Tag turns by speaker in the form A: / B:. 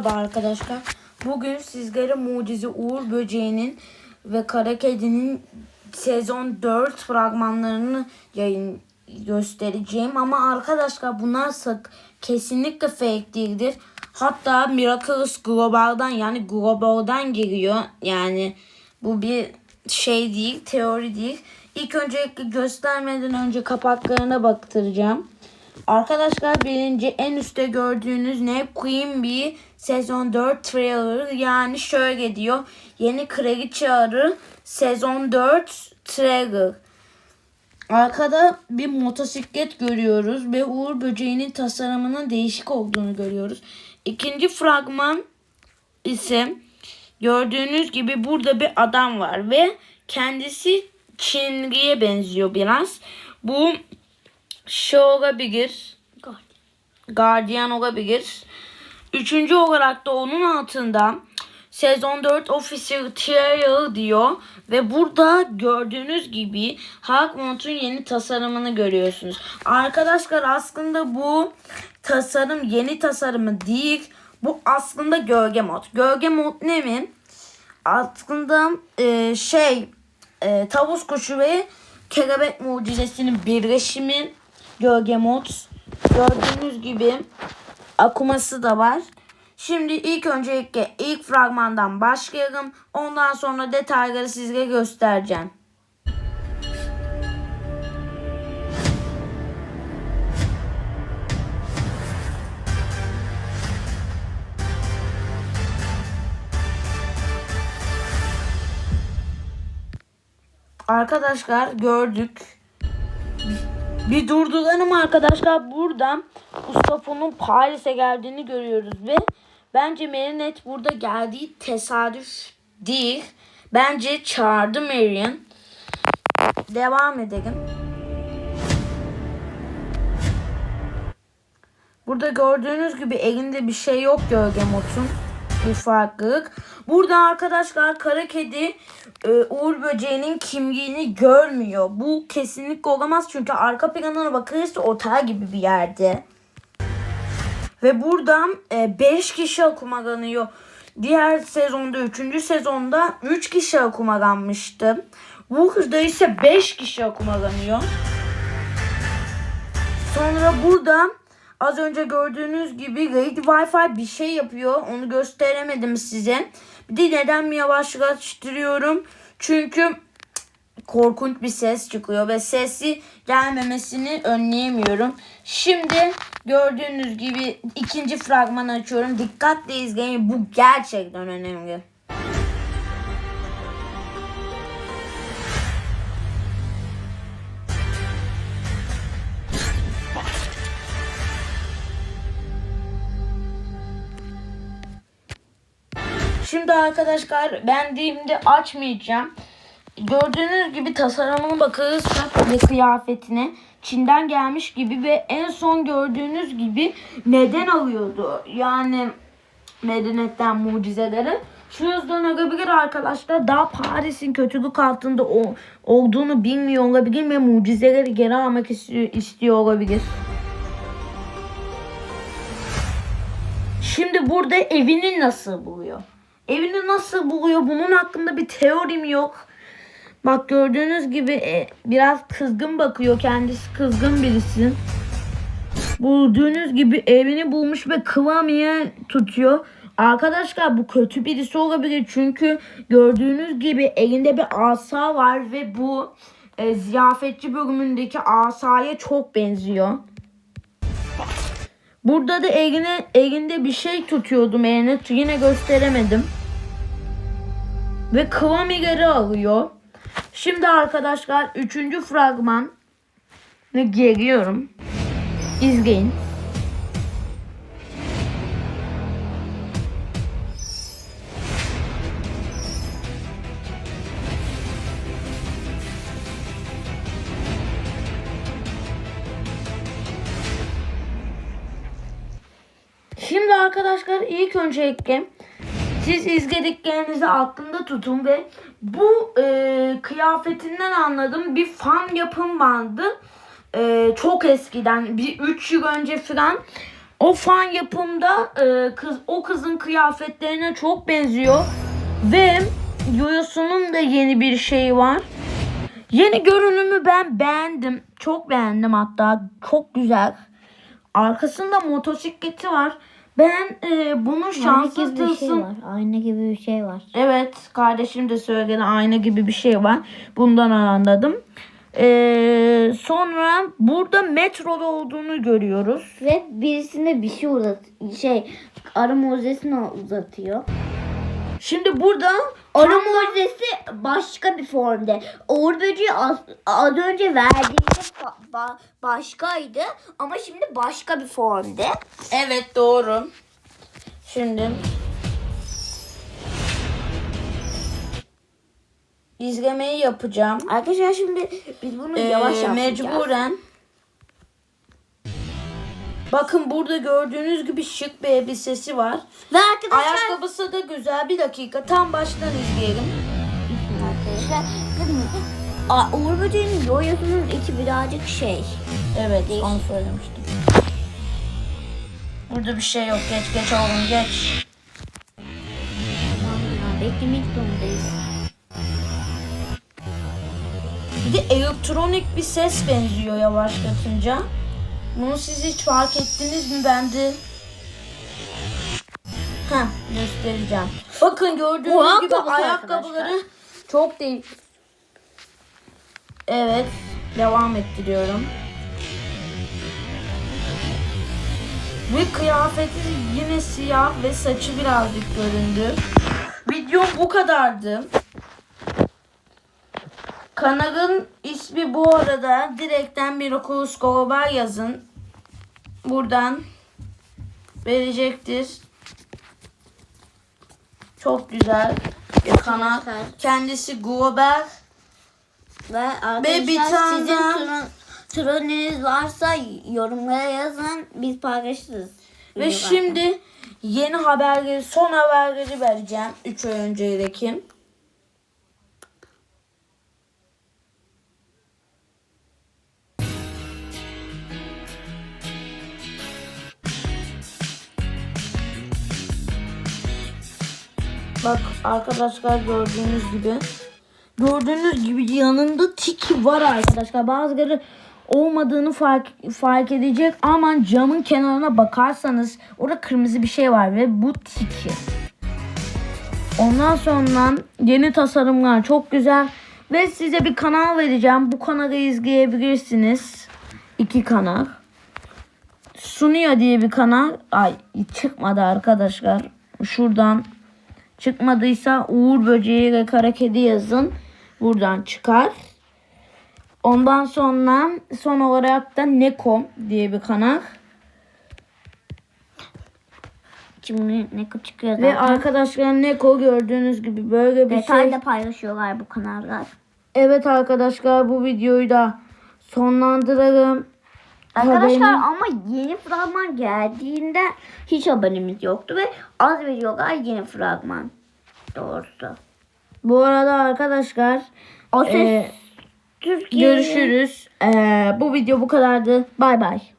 A: Merhaba arkadaşlar. Bugün sizlere Mucize Uğur Böceği'nin ve Kara Kedi'nin sezon 4 fragmanlarını yayın göstereceğim. Ama arkadaşlar bunlar sak kesinlikle fake değildir. Hatta Miraculous Global'dan yani Global'dan geliyor. Yani bu bir şey değil, teori değil. İlk öncelikle göstermeden önce kapaklarına baktıracağım. Arkadaşlar birinci en üstte gördüğünüz ne? Queen Bee sezon 4 trailer yani şöyle diyor. Yeni kraliçe sezon 4 trailer. Arkada bir motosiklet görüyoruz ve Uğur Böceği'nin tasarımının değişik olduğunu görüyoruz. İkinci fragman ise gördüğünüz gibi burada bir adam var ve kendisi Çinli'ye benziyor biraz. Bu şey olabilir. Guardian olabilir. Üçüncü olarak da onun altında sezon 4 official trailer diyor ve burada gördüğünüz gibi Hawkmont'un yeni tasarımını görüyorsunuz. Arkadaşlar aslında bu tasarım yeni tasarımı değil. Bu aslında gölge mod. Gölge mod ne mi? Aslında e, şey e, tavus kuşu ve kelebek mucizesinin birleşimi gölge mod. Gördüğünüz gibi akuması da var. Şimdi ilk öncelikle ilk fragmandan başlayalım. Ondan sonra detayları size göstereceğim. Arkadaşlar gördük. Bir durduralım arkadaşlar. Burada Mustafa'nın Paris'e geldiğini görüyoruz ve bence Marinette burada geldiği tesadüf değil. Bence çağırdı Marion. Devam edelim. Burada gördüğünüz gibi elinde bir şey yok gölge motun. Bir farklılık. Burada arkadaşlar kara kedi e, Uğur Böceği'nin kimliğini görmüyor. Bu kesinlikle olamaz çünkü arka planına bakılırsa otel gibi bir yerde. Ve buradan 5 kişi akumalanıyor. Diğer sezonda 3. sezonda 3 kişi akumalanmıştı. Bu hızda ise 5 kişi akumalanıyor. Sonra burada az önce gördüğünüz gibi Raid Wi-Fi bir şey yapıyor. Onu gösteremedim size. Bir de neden mi yavaşlaştırıyorum? Çünkü korkunç bir ses çıkıyor ve sesi gelmemesini önleyemiyorum. Şimdi gördüğünüz gibi ikinci fragmanı açıyorum. Dikkatle izleyin. Bu gerçekten önemli. Şimdi arkadaşlar ben diyeyimde açmayacağım. Gördüğünüz gibi tasarımına bakılırsak ve kıyafetine Çin'den gelmiş gibi ve en son gördüğünüz gibi neden alıyordu? Yani medeniyetten mucizeleri. Şu yüzden olabilir arkadaşlar. Daha Paris'in kötülük altında o, olduğunu bilmiyor olabilir ve mucizeleri geri almak istiyor, istiyor olabilir. Şimdi burada evini nasıl buluyor? Evini nasıl buluyor? Bunun hakkında bir teorim yok. Bak gördüğünüz gibi e, biraz kızgın bakıyor. Kendisi kızgın birisi. Bulduğunuz gibi evini bulmuş ve kıvamıya tutuyor. Arkadaşlar bu kötü birisi olabilir. Çünkü gördüğünüz gibi elinde bir asa var ve bu e, ziyafetçi bölümündeki asaya çok benziyor. Burada da eline, elinde bir şey tutuyordum eline. Yine gösteremedim. Ve kıvam ileri alıyor. Şimdi arkadaşlar 3. fragman geliyorum. İzleyin. Şimdi arkadaşlar ilk öncelikle siz izlediklerinizi aklında tutun ve bu e, kıyafetinden anladım bir fan yapım vardı. E, çok eskiden bir 3 yıl önce falan O fan yapımda e, kız o kızın kıyafetlerine çok benziyor ve Yoyosu'nun da yeni bir şeyi var. Yeni görünümü ben beğendim. Çok beğendim hatta. Çok güzel. Arkasında motosikleti var. Ben e, bunun şanssız
B: gibi bir şey
A: tılsım-
B: var. Ayna gibi bir şey var.
A: Evet kardeşim de söyledi ayna gibi bir şey var. Bundan anladım. Ee, sonra burada metroda olduğunu görüyoruz.
B: Ve birisine bir şey uzat şey arı mozesini uzatıyor.
A: Şimdi burada
B: Arı mozesi başka bir formda. Uğur böceği az, az önce verdiğinde ba- ba- başkaydı ama şimdi başka bir formda.
A: evet doğru. Şimdi izlemeyi yapacağım.
B: Arkadaşlar şimdi biz bunu
A: Ee,
B: yavaş yapacağız.
A: mecburen. Bakın burada gördüğünüz gibi şık bir elbisesi var.
B: Ve arkadaşlar
A: Ayakkabısı da güzel. Bir dakika tam baştan izleyelim.
B: arkadaşlar Aa, Uğur böceğinin yoyosunun içi birazcık şey.
A: Evet onu söylemiştim. Burada bir şey yok. Geç geç oğlum geç.
B: Tamam ya beklemek zorundayız.
A: Bir de elektronik bir ses benziyor yavaşlatınca. Bunu siz hiç fark ettiniz mi? Ben de Heh, göstereceğim. Bakın gördüğünüz
B: Bu
A: gibi ayakkabıları
B: arkadaşlar.
A: çok değil. Evet. Devam ettiriyorum. Ve kıyafeti yine siyah ve saçı birazcık göründü. Videom bu kadardı. Kanalın ismi bu arada direkten bir okul Global yazın. Buradan verecektir. Çok güzel bir kanal. Kendisi Global.
B: Ve arkadaşlar
A: bir tane
B: sizin turunuz varsa yorumlara yazın biz paylaşırız.
A: Ve şimdi yeni haberleri, son haberleri vereceğim. 3 ay önceki. Arkadaşlar gördüğünüz gibi. Gördüğünüz gibi yanında tiki var arkadaşlar. Bazıları olmadığını fark, fark edecek ama camın kenarına bakarsanız orada kırmızı bir şey var ve bu tiki. Ondan sonra yeni tasarımlar çok güzel ve size bir kanal vereceğim. Bu kanalı izleyebilirsiniz. İki kanal. Sunuyor diye bir kanal. Ay çıkmadı arkadaşlar. Şuradan çıkmadıysa Uğur Böceği ve Kara Kedi yazın. Buradan çıkar. Ondan sonra son olarak da Nekom diye bir kanal.
B: Şimdi ne çıkıyor
A: Ve
B: zaten.
A: arkadaşlar Neko gördüğünüz gibi böyle bir
B: Detayda
A: şey.
B: paylaşıyorlar bu kanallar.
A: Evet arkadaşlar bu videoyu da sonlandıralım.
B: Arkadaşlar
A: Haberini-
B: ama yeni fragman geldiğinde hiç haberimiz yoktu ve az veriyorlar yeni fragman. Doğrusu.
A: Bu arada arkadaşlar
B: O ses
A: e,
B: Türkiye
A: görüşürüz. E, bu video bu kadardı. Bay bay.